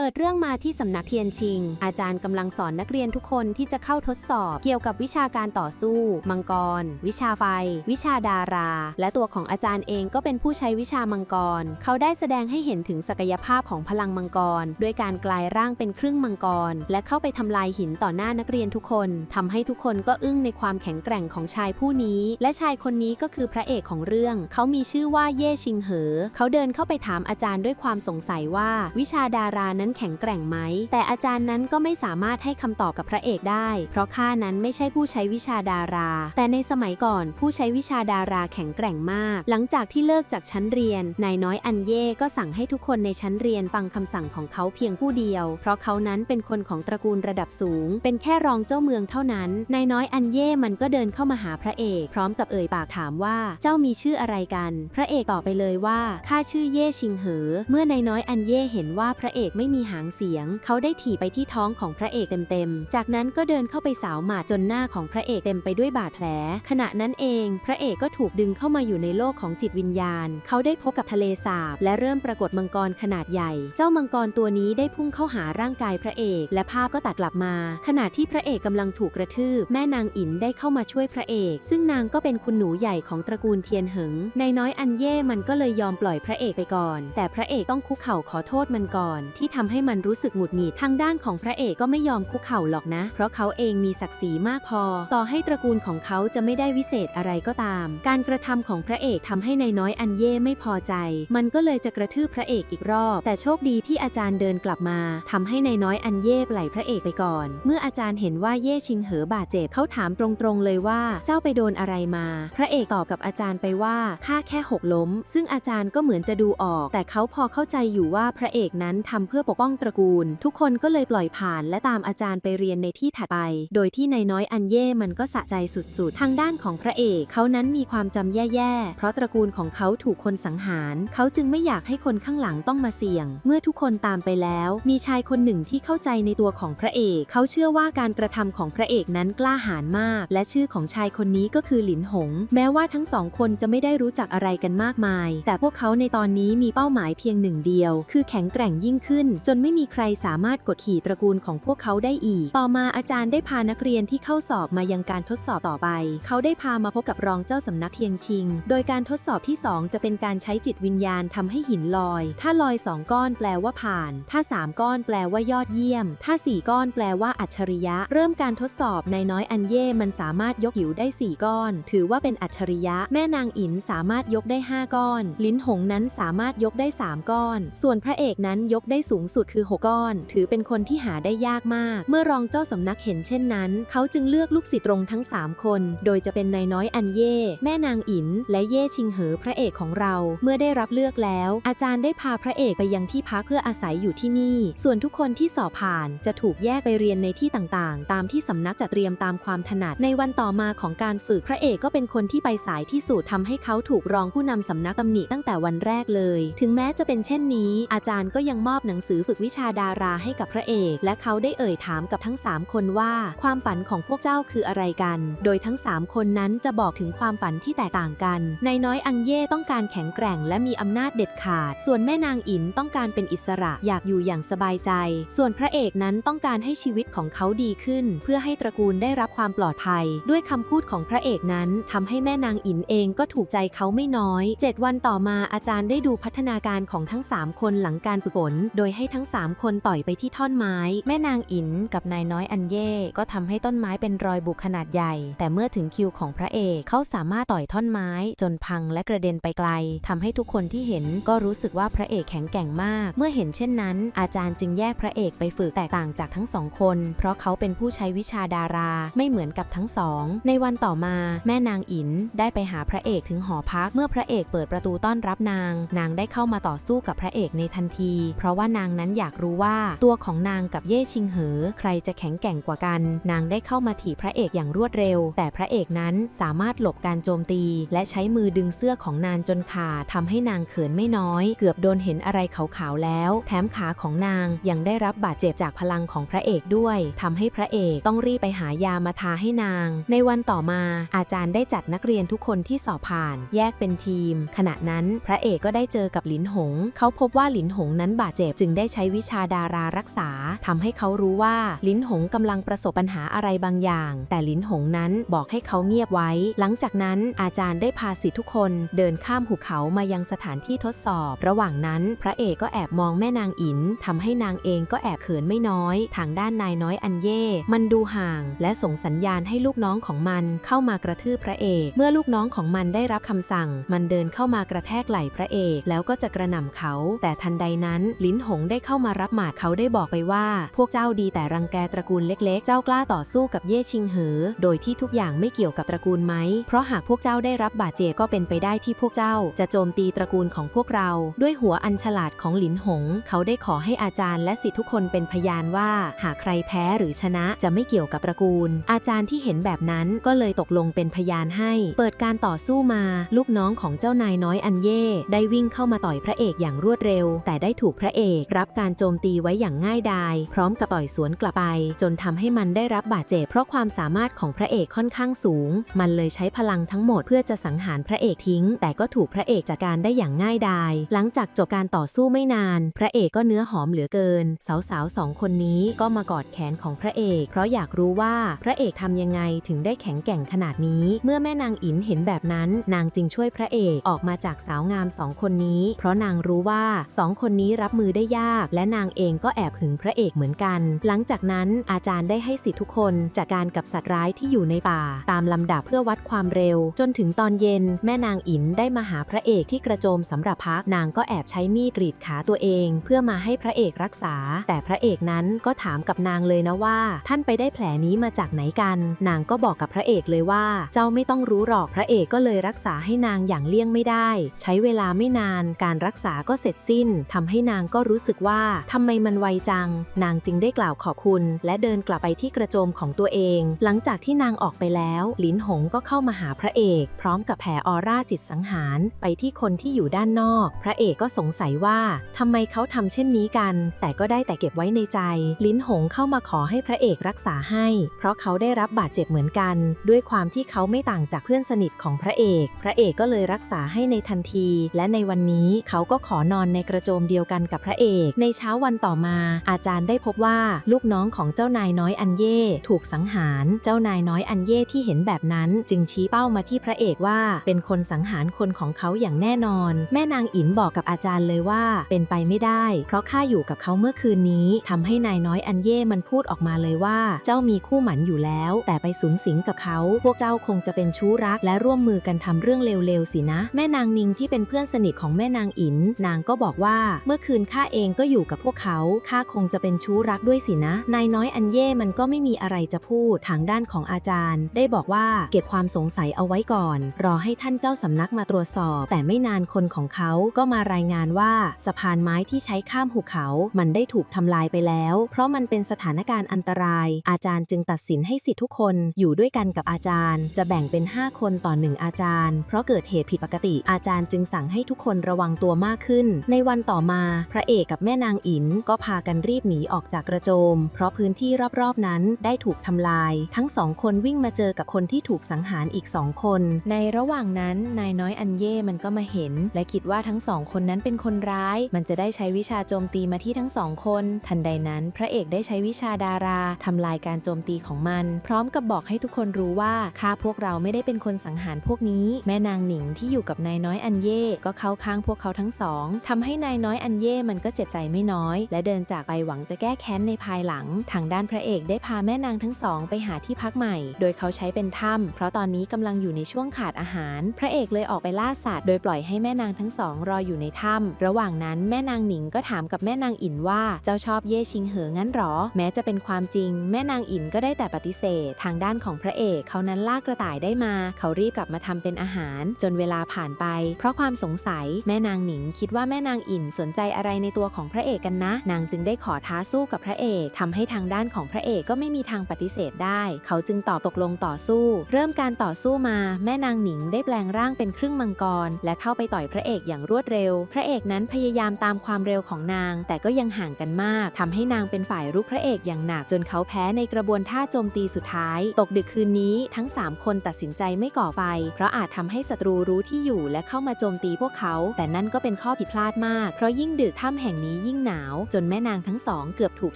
เปิดเรื่องมาที่สำนักเทียนชิง อาจารย์กำลังสอนนักเรียนทุกคนที่จะเข้าทดสอบ เกี่ยวกับวิชาการต่อสู้ มังกร วิชาไฟ วิชาดารา และตัวของอาจารย์เองก็เป็นผู้ใช้วิชามังกร เขาได้แสดงให้เห็นถึงศักยภาพของพลังมังกร ด้วยการกลายร่างเป็นครึ่งมังกร และเข้าไปทำลายหินต่อหน้านักเรียนทุกคน ทำให้ทุกคนก็อึ้งในความแข็งแกร่งของชายผู้นี้ และชายคนนี้ก็คือพระเอกของเรื่อง เขามีชื่อว่าเย่ชิงเหอ เขาเดินเข้าไปถามอาจารย์ด้วยความสงสัยว่า วิชาดารานั้นแข็งแกร่งไหม แต่อาจารย์นั้นก็ไม่สามารถให้คำตอบกับพระเอกได้ เพราะข้านั้นไม่ใช่ผู้ใช้วิชาดารา แต่ในสมัยก่อนผู้ใช้วิชาดาราแข็งแกร่งมาก หลังจากที่เลิกจากชั้นเรียน นายน้อยอันเย่ก็สั่งให้ทุกคนในชั้นเรียนฟังคำสั่งของเขาเพียงผู้เดียว เพราะเขานั้นเป็นคนของตระกูลระดับสูง เป็นแค่รองเจ้าเมืองเท่านั้น นายน้อยอันเย่มันก็เดินเข้ามาหาพระเอก พร้อมกับเอ่ยปากถามว่า เจ้ามีชื่ออะไรกัน พระเอกตอบไปเลยว่า ข้าชื่อเย่ชิงเหอ เมื่อนายน้อยอันเย่เห็นว่าพระเอกไม่มีหางเสียง เขาได้ถีบไปที่ท้องของพระเอกเต็มๆ จากนั้นก็เดินเข้าไปสาวหมาดจนหน้าของพระเอกเต็มไปด้วยบาดแผล ขณะนั้นเอง พระเอกก็ถูกดึงเข้ามาอยู่ในโลกของจิตวิญญาณ เขาได้พบกับทะเลสาบ และเริ่มปรากฏมังกรขนาดใหญ่ เจ้ามังกรตัวนี้ได้พุ่งเข้าหาร่างกายพระเอก และภาพก็ตัดกลับมา ขณะที่พระเอกกำลังถูกกระทืบ แม่นางอินได้เข้ามาช่วยพระเอก ซึ่งนางก็เป็นคุณหนูใหญ่ของตระกูลเทียนเหิงในน้อยอันเย่มันก็เลยยอมปล่อยพระเอกไปก่อน แต่พระเอกต้องคุกเข่าขอโทษมันก่อนที่ททำให้มันรู้สึกหงุดหงิดทางด้านของพระเอกก็ไม่ยอมคุกเข่าหรอกนะ เพราะเขาเองมีศักดิ์ศรีมากพอ ต่อให้ตระกูลของเขาจะไม่ได้วิเศษอะไรก็ตาม การกระทำของพระเอกทำให้นายน้อยอันเย่ไม่พอใจ มันก็เลยจะกระทืบพระเอกอีกรอบ แต่โชคดีที่อาจารย์เดินกลับมาทำให้นายน้อยอันเย่ปล่อยพระเอกไปก่อน เมื่ออาจารย์เห็นว่าเย่ชิงเหอบาดเจ็บเขาถามตรงๆเลยว่าเจ้าไปโดนอะไรมา พระเอกตอบกับอาจารย์ไปว่าข้าแค่หกล้ม ซึ่งอาจารย์ก็เหมือนจะดูออก แต่เขาพอเข้าใจอยู่ว่าพระเอกนั้นทำเพื่อปกป้องตระกูล ทุกคนก็เลยปล่อยผ่านและตามอาจารย์ไปเรียนในที่ถัดไป โดยที่นายน้อยอันเย่มันก็สะใจสุดๆ ทางด้านของพระเอกเขานั้นมีความจำแย่ๆ เพราะตระกูลของเขาถูกคนสังหาร เขาจึงไม่อยากให้คนข้างหลังต้องมาเสี่ยง เมื่อทุกคนตามไปแล้ว มีชายคนหนึ่งที่เข้าใจในตัวของพระเอก เขาเชื่อว่าการกระทำของพระเอกนั้นกล้าหาญมาก และชื่อของชายคนนี้ก็คือหลินหง แม้ว่าทั้งสองคนจะไม่ได้รู้จักอะไรกันมากมาย แต่พวกเขาในตอนนี้มีเป้าหมายเพียงหนึ่งเดียว คือแข็งแกร่งยิ่งขึ้นจนไม่มีใครสามารถกดขี่ตระกูลของพวกเขาได้อีก ต่อมาอาจารย์ได้พานักเรียนที่เข้าสอบมายังการทดสอบต่อไป เขาได้พามาพบกับรองเจ้าสำนักเทียงชิง โดยการทดสอบที่ 2 จะเป็นการใช้จิตวิญญาณทำให้หินลอย ถ้าลอย 2 ก้อนแปลว่าผ่าน ถ้า 3 ก้อนแปลว่ายอดเยี่ยม ถ้า 4 ก้อนแปลว่าอัจฉริยะ เริ่มการทดสอบในน้อยอันเย่มันสามารถยกหิวได้ 4 ก้อน ถือว่าเป็นอัจฉริยะ แม่นางอินสามารถยกได้ 5 ก้อน ลิ้นหงนั้นสามารถยกได้ 3 ก้อน ส่วนพระเอกนั้นยกได้สูงสุดคือ 6 ก้อน ถือเป็นคนที่หาได้ยากมาก เมื่อรองเจ้าสำนักเห็นเช่นนั้น เขาจึงเลือกลูกศิษย์ตรงทั้ง 3 คน โดยจะเป็นนายน้อยอันเย่ แม่นางอิน และเย่ชิงเหอพระเอกของเรา เมื่อได้รับเลือกแล้ว อาจารย์ได้พาพระเอกไปยังที่พักเพื่ออาศัยอยู่ที่นี่ ส่วนทุกคนที่สอบผ่านจะถูกแยกไปเรียนในที่ต่างๆ ตามที่สำนักจัดเตรียมตามความถนัด ในวันต่อมาของการฝึกพระเอกก็เป็นคนที่ไปสายที่สุดทำให้เขาถูกรองผู้นำสำนักตำหนิตั้งแต่วันแรกเลย ถึงแม้จะเป็นเช่นนี้ อาจารย์ก็ยังมอบหนังสือฝึกวิชาดาราให้กับพระเอก และเขาได้เอ่ยถามกับทั้ง 3 คนว่า ความฝันของพวกเจ้าคืออะไรกัน โดยทั้ง 3 คนนั้นจะบอกถึงความฝันที่แตกต่างกันนายน้อยอังเย่ต้องการแข็งแกร่งและมีอำนาจเด็ดขาด ส่วนแม่นางอินต้องการเป็นอิสระอยากอยู่อย่างสบายใจ ส่วนพระเอกนั้นต้องการให้ชีวิตของเขาดีขึ้น เพื่อให้ตระกูลได้รับความปลอดภัย ด้วยคำพูดของพระเอกนั้นทำให้แม่นางอินเองก็ถูกใจเขาไม่น้อย 7 วันต่อมาอาจารย์ได้ดูพัฒนาการของทั้ง 3 คนหลังการฝึกฝนโดยให้ทั้ง 3 คนต่อยไปที่ท่อนไม้ แม่นางอินกับนายน้อยอันเย่ก็ทำให้ต้นไม้เป็นรอยบุกขนาดใหญ่ แต่เมื่อถึงคิวของพระเอกเขาสามารถต่อยท่อนไม้ จนพังและกระเด็นไปไกลทำให้ทุกคนที่เห็นก็รู้สึกว่าพระเอกแข็งแกร่งมาก เมื่อเห็นเช่นนั้น อาจารย์จึงแยกพระเอกไปฝึกแตกต่างจากทั้งสองคน เพราะเขาเป็นผู้ใช้วิชาดาราไม่เหมือนกับทั้งสอง ในวันต่อมาแม่นางอินได้ไปหาพระเอกถึงหอพัก เมื่อพระเอกเปิดประตูต้อนรับนาง นางได้เข้ามาต่อสู้กับพระเอกในทันที เพราะว่านางนั้นอยากรู้ว่าตัวของนางกับเย่ชิงเหอ ใครจะแข็งแกร่งกว่ากัน นางได้เข้ามาถีบพระเอกอย่างรวดเร็ว แต่พระเอกนั้นสามารถหลบการโจมตี และใช้มือดึงเสื้อของนางจนขาดทำให้นางเขินไม่น้อย เกือบโดนเห็นอะไรขาวๆแล้ว แถมขาของนางยังได้รับบาดเจ็บจากพลังของพระเอกด้วยทำให้พระเอกต้องรีบไปหายามาทาให้นาง ในวันต่อมา อาจารย์ได้จัดนักเรียนทุกคนที่สอบผ่าน แยกเป็นทีม ขณะนั้นพระเอกก็ได้เจอกับหลินหง เขาพบว่าหลินหงนั้นบาดเจ็บจึงได้ใช้วิชาดารารักษาทำให้เขารู้ว่าลิ้นหงกำลังประสบปัญหาอะไรบางอย่าง แต่ลิ้นหงนั้นบอกให้เขาเงียบไว้ หลังจากนั้นอาจารย์ได้พาสิทธิ์ทุกคนเดินข้ามหุบเขามายังสถานที่ทดสอบ ระหว่างนั้น พระเอกก็แอบมองแม่นางอินทำให้นางเองก็แอบเขินไม่น้อย ทางด้านนายน้อยอันเย่ มันดูห่าง และส่งสัญญาณให้ลูกน้องของมันเข้ามากระทืบพระเอก เมื่อลูกน้องของมันได้รับคำสั่ง มันเดินเข้ามากระแทกไหล่พระเอก แล้วก็จะกระหน่ำเขา แต่ทันใดนั้น ลิ้นหงได้เข้ามารับหมาดเขาได้บอกไปว่า พวกเจ้าดีแต่รังแกตระกูลเล็ก ๆ เจ้ากล้าต่อสู้กับเย่ชิงเหอ โดยที่ทุกอย่างไม่เกี่ยวกับตระกูลไหม เพราะหากพวกเจ้าได้รับบาดเจ็บก็เป็นไปได้ที่พวกเจ้า จะโจมตีตระกูลของพวกเรา ด้วยหัวอันฉลาดของหลินหง เขาได้ขอให้อาจารย์และศิษย์ทุกคนเป็นพยานว่า หากใครแพ้หรือชนะจะไม่เกี่ยวกับตระกูล อาจารย์ที่เห็นแบบนั้นก็เลยตกลงเป็นพยานให้ เปิดการต่อสู้มา ลูกน้องของเจ้านายน้อยอันเย่ได้วิ่งเข้ามาต่อยพระเอกอย่างรวดเร็ว แต่ได้ถูกพระเอกรับการโจมตีไว้อย่างง่ายดาย พร้อมกับต่อยสวนกลับไป จนทำให้มันได้รับบาดเจ็บเพราะความสามารถของพระเอกค่อนข้างสูง มันเลยใช้พลังทั้งหมดเพื่อจะสังหารพระเอกทิ้ง แต่ก็ถูกพระเอกจัดการได้อย่างง่ายดาย หลังจากจบการต่อสู้ไม่นาน พระเอกก็เนื้อหอมเหลือเกิน สาวๆสองคนนี้ก็มากอดแขนของพระเอก เพราะอยากรู้ว่าพระเอกทำยังไงถึงได้แข็งแกร่งขนาดนี้ เมื่อแม่นางอินเห็นแบบนั้น นางจึงช่วยพระเอกออกมาจากสาวงามสองคนนี้ เพราะนางรู้ว่าสองคนนี้รับมือได้ยากและนางเองก็แอบหึงพระเอกเหมือนกัน หลังจากนั้นอาจารย์ได้ให้สิทธิ์ทุกคนจัดการกับสัตว์ร้ายที่อยู่ในป่า ตามลำดับเพื่อวัดความเร็ว จนถึงตอนเย็น แม่นางอินได้มาหาพระเอกที่กระโจมสำหรับพักนางก็แอบใช้มีดกรีดขาตัวเอง เพื่อมาให้พระเอกรักษา แต่พระเอกนั้นก็ถามกับนางเลยนะว่า ท่านไปได้แผลนี้มาจากไหนกัน นางก็บอกกับพระเอกเลยว่า เจ้าไม่ต้องรู้หรอกพระเอกก็เลยรักษาให้นางอย่างเลี่ยงไม่ได้ ใช้เวลาไม่นานการรักษาก็เสร็จสิ้นทำให้นางก็รู้สึกว่าทำไมมันไวจัง นางจึงได้กล่าวขอบคุณ และเดินกลับไปที่กระโจมของตัวเอง หลังจากที่นางออกไปแล้วลินหงก็เข้ามาหาพระเอก พร้อมกับแผ่ออร่าจิตสังหารไปที่คนที่อยู่ด้านนอก พระเอกก็สงสัยว่าทำไมเขาทำเช่นนี้กัน แต่ก็ได้แต่เก็บไว้ในใจ ลินหงเข้ามาขอให้พระเอกรักษาให้ เพราะเขาได้รับบาดเจ็บเหมือนกัน ด้วยความที่เขาไม่ต่างจากเพื่อนสนิทของพระเอก พระเอกก็เลยรักษาให้ในทันที และในวันนี้เขาก็ขอนอนในกระโจมเดียวกันกับพระเอกในเช้าวันต่อมา อาจารย์ได้พบว่าลูกน้องของเจ้านายน้อยอันเย่ถูกสังหาร เจ้านายน้อยอันเย่ที่เห็นแบบนั้น จึงชี้เป้ามาที่พระเอกว่าเป็นคนสังหารคนของเขาอย่างแน่นอน แม่นางอินบอกกับอาจารย์เลยว่า เป็นไปไม่ได้ เพราะข้าอยู่กับเขาเมื่อคืนนี้ทำให้นายน้อยอันเย่มันพูดออกมาเลยว่า เจ้ามีคู่หมันอยู่แล้ว แต่ไปสูงสิงกับเขา พวกเจ้าคงจะเป็นชู้รักและร่วมมือกันทำเรื่องเลวๆสินะ แม่นางนิงที่เป็นเพื่อนสนิทของแม่นางอินนางก็บอกว่าเมื่อคืนข้าเองก็อยู่กับพวกเขา ข้าคงจะเป็นชู้รักด้วยสินะ นายน้อยอันเย่มันก็ไม่มีอะไรจะพูด ทางด้านของอาจารย์ ได้บอกว่าเก็บความสงสัยเอาไว้ก่อน รอให้ท่านเจ้าสำนักมาตรวจสอบ แต่ไม่นานคนของเขาก็มารายงานว่าสะพานไม้ที่ใช้ข้ามหุบเขา มันได้ถูกทำลายไปแล้ว เพราะมันเป็นสถานการณ์อันตราย อาจารย์จึงตัดสินให้สิทธิทุกคนอยู่ด้วยกันกับอาจารย์ จะแบ่งเป็น 5 คนต่อหนึ่งอาจารย์ เพราะเกิดเหตุผิดปกติอาจารย์จึงสั่งให้ทุกคนระวังตัวมากขึ้น ในวันต่อมาพระเอกกับแม่ม่นางอินก็พากันรีบหนีออกจากกระโจม เพราะพื้นที่รอบๆนั้นได้ถูกทำลาย ทั้งสองคนวิ่งมาเจอกับคนที่ถูกสังหารอีกสองคน ในระหว่างนั้นนายน้อยอันเย่มันก็มาเห็น และคิดว่าทั้งสองคนนั้นเป็นคนร้าย มันจะได้ใช้วิชาโจมตีมาที่ทั้งสองคน ทันใดนั้น พระเอกได้ใช้วิชาดาราทำลายการโจมตีของมัน พร้อมกับบอกให้ทุกคนรู้ว่าข้าพวกเราไม่ได้เป็นคนสังหารพวกนี้ แม่นางหนิงที่อยู่กับนายน้อยอันเย่ก็เข้าข้างพวกเขาทั้งสองทำให้นายน้อยอันเย่มันก็เจ็บใจไม่น้อย และเดินจากไปหวังจะแก้แค้นในภายหลัง ทางด้านพระเอกได้พาแม่นางทั้งสองไปหาที่พักใหม่ โดยเขาใช้เป็นถ้ำเพราะตอนนี้กำลังอยู่ในช่วงขาดอาหาร พระเอกเลยออกไปล่าสัตว์โดยปล่อยให้แม่นางทั้งสองรออยู่ในถ้ำระหว่างนั้นแม่นางหนิงก็ถามกับแม่นางอินว่าเจ้าชอบเย่ชิงเหองั้นหรอ แม้จะเป็นความจริง แม่นางอินก็ได้แต่ปฏิเสธ ทางด้านของพระเอกเขานั้นล่ากระต่ายได้มา เขารีบกลับมาทำเป็นอาหาร จนเวลาผ่านไป เพราะความสงสัยแม่นางหนิงคิดว่าแม่นางอินสนใจอะไรในตัวของพระเอกกันนะ นางจึงได้ขอท้าสู้กับพระเอกทำให้ทางด้านของพระเอกก็ไม่มีทางปฏิเสธได้ เขาจึงตอบตกลงต่อสู้ เริ่มการต่อสู้มาแม่นางหนิงได้แปลงร่างเป็นครึ่งมังกร และเข้าไปต่อยพระเอกอย่างรวดเร็ว พระเอกนั้นพยายามตามความเร็วของนาง แต่ก็ยังห่างกันมากทำให้นางเป็นฝ่ายรุกพระเอกอย่างหนักจนเขาแพ้ในกระบวนท่าโจมตีสุดท้าย ตกดึกคืนนี้ทั้ง 3 คนตัดสินใจไม่ก่อไฟ เพราะอาจทำให้ศัตรูรู้ที่อยู่และเข้ามาโจมตีพวกเขา แต่นั่นก็เป็นข้อผิดพลาดมาก เพราะยิ่งดึกถ้ำแห่งนี้นี้ยิ่งหนาว จนแม่นางทั้งสองเกือบถูก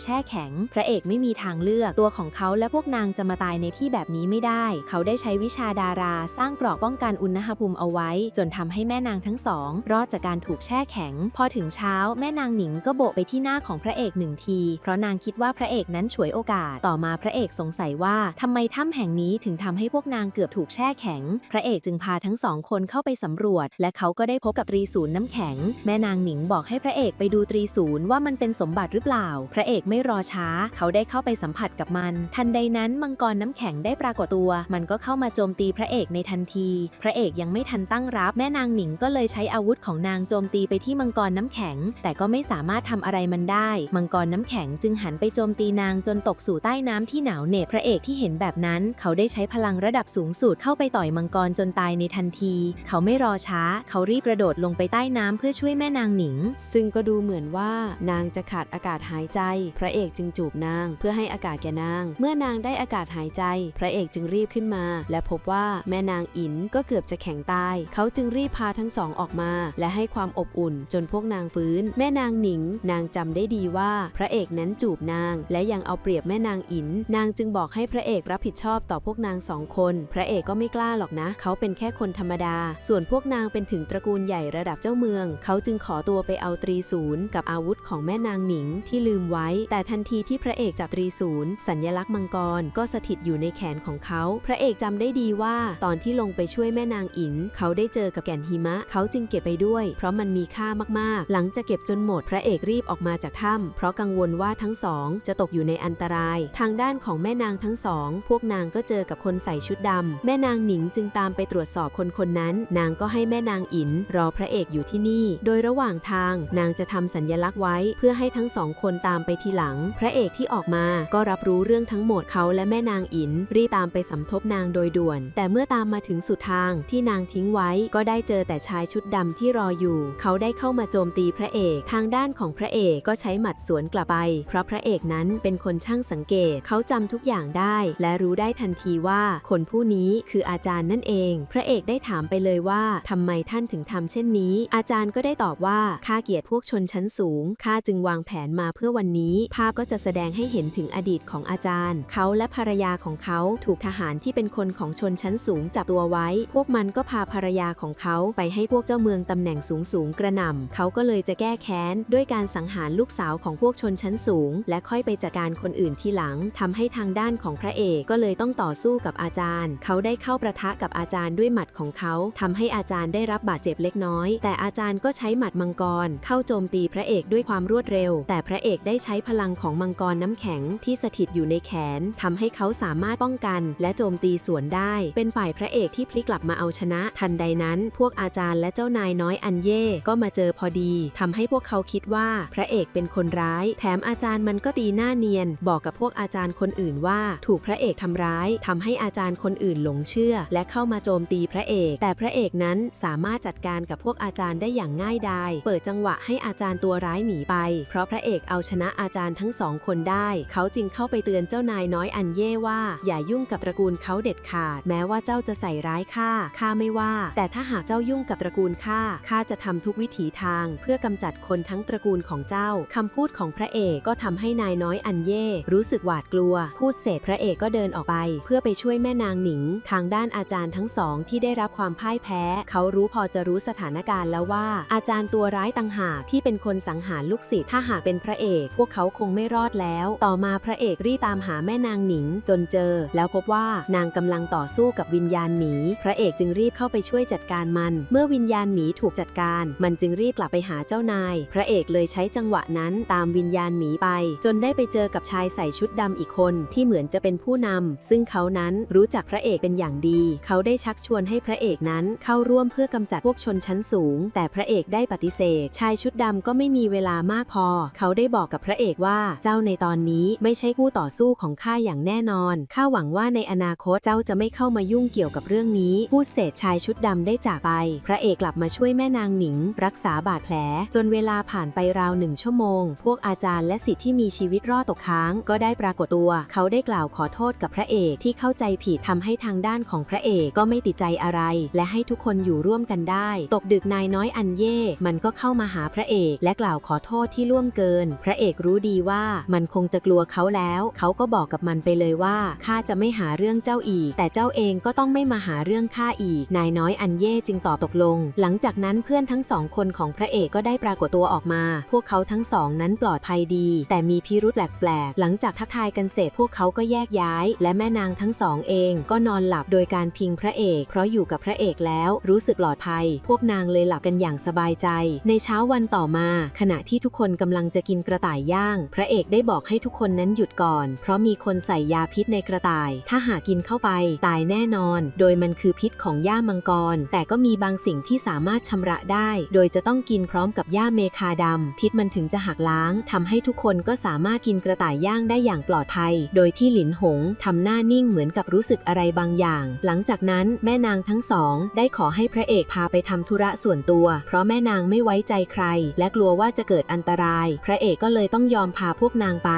แช่แข็ง พระเอกไม่มีทางเลือกตัวของเขาและพวกนางจะมาตายในที่แบบนี้ไม่ได้ เขาได้ใช้วิชาดารา สร้างกรอบป้องกันอุณหภูมิเอาไว้ จนทำให้แม่นางทั้งสองรอดจากการถูกแช่แข็ง พอถึงเช้าแม่นางหนิงก็โบกไปที่หน้าของพระเอกหนึ่งที เพราะนางคิดว่าพระเอกนั้นฉวยโอกาส ต่อมาพระเอกสงสัยว่าทำไมถ้ำแห่งนี้ถึงทำให้พวกนางเกือบถูกแช่แข็ง พระเอกจึงพาทั้งสองคนเข้าไปสำรวจ และเขาก็ได้พบกับตรีศูนย์น้ำแข็ง แม่นางหนิงบอกให้พระเอกไปดูตรีศูนย์ว่ามันเป็นสมบัติหรือเปล่า พระเอกไม่รอช้า เขาได้เข้าไปสัมผัสกับมัน ทันใดนั้นมังกรน้ำแข็งได้ปรากฏตัว มันก็เข้ามาโจมตีพระเอกในทันที พระเอกยังไม่ทันตั้งรับแม่นางหนิงก็เลยใช้อาวุธของนางโจมตีไปที่มังกรน้ำแข็ง แต่ก็ไม่สามารถทำอะไรมันได้ มังกรน้ำแข็งจึงหันไปโจมตีนางจนตกสู่ใต้น้ำที่หนาวเหน็บพระเอกที่เห็นแบบนั้น เขาได้ใช้พลังระดับสูงสุดเข้าไปต่อยมังกรจนตายในทันที เขาไม่รอช้า เขารีบกระโดดลงไปใต้น้ำเพื่อช่วยแม่นางหนิง ซึ่งก็ดูเหมือนว่านางจะขาดอากาศหายใจ พระเอกจึงจูบนางเพื่อให้อากาศแก่นาง เมื่อนางได้อากาศหายใจ พระเอกจึงรีบขึ้นมา และพบว่าแม่นางอินก็เกือบจะแข็งตาย เขาจึงรีบพาทั้งสองออกมา และให้ความอบอุ่น จนพวกนางฟื้น แม่นางหนิง นางจำได้ดีว่าพระเอกนั้นจูบนาง และยังเอาเปรียบแม่นางอิน นางจึงบอกให้พระเอกรับผิดชอบต่อพวกนางสองคน พระเอกก็ไม่กล้าหรอกนะ เขาเป็นแค่คนธรรมดา ส่วนพวกนางเป็นถึงตระกูลใหญ่ระดับเจ้าเมือง เขาจึงขอตัวไปเอาตรีศูนย์กับอาวุธของแม่นางหนิงที่ลืมไว้ แต่ทันทีที่พระเอกจับตรีศูนย์สัญลักษณ์มังกรก็สถิตอยู่ในแขนของเขา พระเอกจำได้ดีว่า ตอนที่ลงไปช่วยแม่นางอินเขาได้เจอกับแก่นหิมะ เขาจึงเก็บไปด้วย เพราะมันมีค่ามากๆ หลังจากเก็บจนหมดพระเอกรีบออกมาจากถ้ำเพราะกังวลว่าทั้งสองจะตกอยู่ในอันตราย ทางด้านของแม่นางทั้งสอง พวกนางก็เจอกับคนใส่ชุดดำแม่นางหนิงจึงตามไปตรวจสอบคนคนนั้น นางก็ให้แม่นางอินรอพระเอกอยู่ที่นี่ โดยระหว่างทางนางจะทำสัญลักษณ์ไว้ เพื่อให้ทั้งสองคนตามไปทีหลัง พระเอกที่ออกมาก็รับรู้เรื่องทั้งหมดเขาและแม่นางอิน รีบตามไปสมทบนางโดยด่วน แต่เมื่อตามมาถึงสุดทางที่นางทิ้งไว้ ก็ได้เจอแต่ชายชุดดำที่รออยู่ เขาได้เข้ามาโจมตีพระเอกทางด้านของพระเอกก็ใช้หมัดสวนกลับไป เพราะพระเอกนั้นเป็นคนช่างสังเกตเขาจำทุกอย่างได้ และรู้ได้ทันทีว่าคนผู้นี้คืออาจารย์นั่นเอง พระเอกได้ถามไปเลยว่าทำไมท่านถึงทำเช่นนี้ อาจารย์ก็ได้ตอบว่าข้าเกลียดพวกชนชั้นสูงข้าจึงวางแผนมาเพื่อวันนี้ ภาพก็จะแสดงให้เห็นถึงอดีตของอาจารย์ เขาและภรรยาของเขาถูกทหารที่เป็นคนของชนชั้นสูงจับตัวไว้ พวกมันก็พาภรรยาของเขาไปให้พวกเจ้าเมืองตำแหน่งสูงสูงกระหน่ำเขาก็เลยจะแก้แค้น ด้วยการสังหารลูกสาวของพวกชนชั้นสูง และค่อยไปจัดการคนอื่นทีหลังทำให้ทางด้านของพระเอกก็เลยต้องต่อสู้กับอาจารย์ เขาได้เข้าประทะกับอาจารย์ด้วยหมัดของเขาทำให้อาจารย์ได้รับบาดเจ็บเล็กน้อย แต่อาจารย์ก็ใช้หมัดมังกรเข้าโจมตีพระเอกด้วยความรวดเร็ว แต่พระเอกได้ใช้พลังของมังกรน้ำแข็งที่สถิตอยู่ในแขนทำให้เขาสามารถป้องกัน และโจมตีสวนได้ เป็นฝ่ายพระเอกที่พลิกกลับมาเอาชนะ ทันใดนั้น พวกอาจารย์และเจ้านายน้อยอันเย่ก็มาเจอพอดีทำให้พวกเขาคิดว่าพระเอกเป็นคนร้าย แถมอาจารย์มันก็ตีหน้าเนียน บอกกับพวกอาจารย์คนอื่นว่า ถูกพระเอกทำร้ายทำให้อาจารย์คนอื่นหลงเชื่อ และเข้ามาโจมตีพระเอก แต่พระเอกนั้นสามารถจัดการกับพวกอาจารย์ได้อย่างง่ายดาย เปิดจังหวะให้อาจารย์ตัวร้ายหนีไป เพราะพระเอกเอาชนะอาจารย์ทั้งสองคนได้ เขาจึงเข้าไปเตือนเจ้านายน้อยอันเย่ว่า อย่ายุ่งกับตระกูลเขาเด็ดขาด แม้ว่าเจ้าจะใส่ร้ายข้าข้าไม่ว่า แต่ถ้าหากเจ้ายุ่งกับตระกูลข้าข้าจะทำทุกวิถีทาง เพื่อกำจัดคนทั้งตระกูลของเจ้าคำพูดของพระเอกก็ทำให้นายน้อยอันเย่รู้สึกหวาดกลัว พูดเสร็จพระเอกก็เดินออกไป เพื่อไปช่วยแม่นางหนิง ทางด้านอาจารย์ทั้งสองที่ได้รับความพ่ายแพ้ เขารู้พอจะรู้สถานการณ์แล้วว่า อาจารย์ตัวร้ายต่างหากที่เป็นคนสังหารลูกศิษย์ถ้าหากเป็นพระเอก พวกเขาคงไม่รอดแล้ว ต่อมาพระเอกรีบตามหาแม่นางหนิง จนเจอ แล้วพบว่านางกำลังต่อสู้กับวิญญาณหมี พระเอกจึงรีบเข้าไปช่วยจัดการมัน เมื่อวิญญาณหมีถูกจัดการ มันจึงรีบกลับไปหาเจ้านาย พระเอกเลยใช้จังหวะนั้นตามวิญญาณหมีไป จนได้ไปเจอกับชายใส่ชุดดำอีกคนที่เหมือนจะเป็นผู้นำซึ่งเขานั้นรู้จักพระเอกเป็นอย่างดี เขาได้ชักชวนให้พระเอกนั้นเข้าร่วมเพื่อกำจัดพวกชนชั้นสูง แต่พระเอกได้ปฏิเสธ ชายชุดดำก็ไม่มีเวลามากพอ เขาได้บอกกับพระเอกว่าเจ้าในตอนนี้ไม่ใช่คู่ต่อสู้ของข้าอย่างแน่นอน ข้าหวังว่าในอนาคตเจ้าจะไม่เข้ามายุ่งเกี่ยวกับเรื่องนี้ พูดเสร็จชายชุดดำได้จากไป พระเอกกลับมาช่วยแม่นางหนิง รักษาบาดแผล จนเวลาผ่านไปราวหนึ่งชั่วโมง พวกอาจารย์และศิษย์ที่มีชีวิตรอดตกค้าง ก็ได้ปรากฏตัว เขาได้กล่าวขอโทษกับพระเอกที่เข้าใจผิดทำให้ทางด้านของพระเอกก็ไม่ติดใจอะไร และให้ทุกคนอยู่ร่วมกันได้ ตกดึกนายน้อยอันเย่ มันก็เข้ามาหาพระเอกและกล่าวขอโทษที่ล่วงเกิน พระเอกรู้ดีว่ามันคงจะกลัวเขาแล้ว เขาก็บอกกับมันไปเลยว่าข้าจะไม่หาเรื่องเจ้าอีก แต่เจ้าเองก็ต้องไม่มาหาเรื่องข้าอีก นายน้อยอันเย่จึงตอบตกลง หลังจากนั้นเพื่อนทั้งสองคนของพระเอกก็ได้ปรากฏตัวออกมา พวกเขาทั้งสองนั้นปลอดภัยดี แต่มีพิรุธแปลกๆ หลังจากทักทายกันเสร็จพวกเขาก็แยกย้าย และแม่นางทั้งสองเองก็นอนหลับโดยการพิงพระเอก เพราะอยู่กับพระเอกแล้ว รู้สึกปลอดภัย พวกนางเลยหลับกันอย่างสบายใจ ในเช้าวันต่อมาขณะที่ทุกคนกำลังจะกินกระต่ายย่าง พระเอกได้บอกให้ทุกคนนั้นหยุดก่อน เพราะมีคนใส่ยาพิษในกระต่าย ถ้าหากกินเข้าไปตายแน่นอน โดยมันคือพิษของย่ามังกร แต่ก็มีบางสิ่งที่สามารถชำระได้ โดยจะต้องกินพร้อมกับย่าเมคาดำพิษมันถึงจะหักล้างทำให้ทุกคนก็สามารถกินกระต่ายย่างได้อย่างปลอดภัย โดยที่หลินหงทำหน้านิ่งเหมือนกับรู้สึกอะไรบางอย่าง หลังจากนั้นแม่นางทั้งสอง ได้ขอให้พระเอกพาไปทำธุระส่วนตัว เพราะแม่นางไม่ไว้ใจใคร และกลัวว่าว่าจะเกิดอันตราย พระเอกก็เลยต้องยอมพาพวกนางไป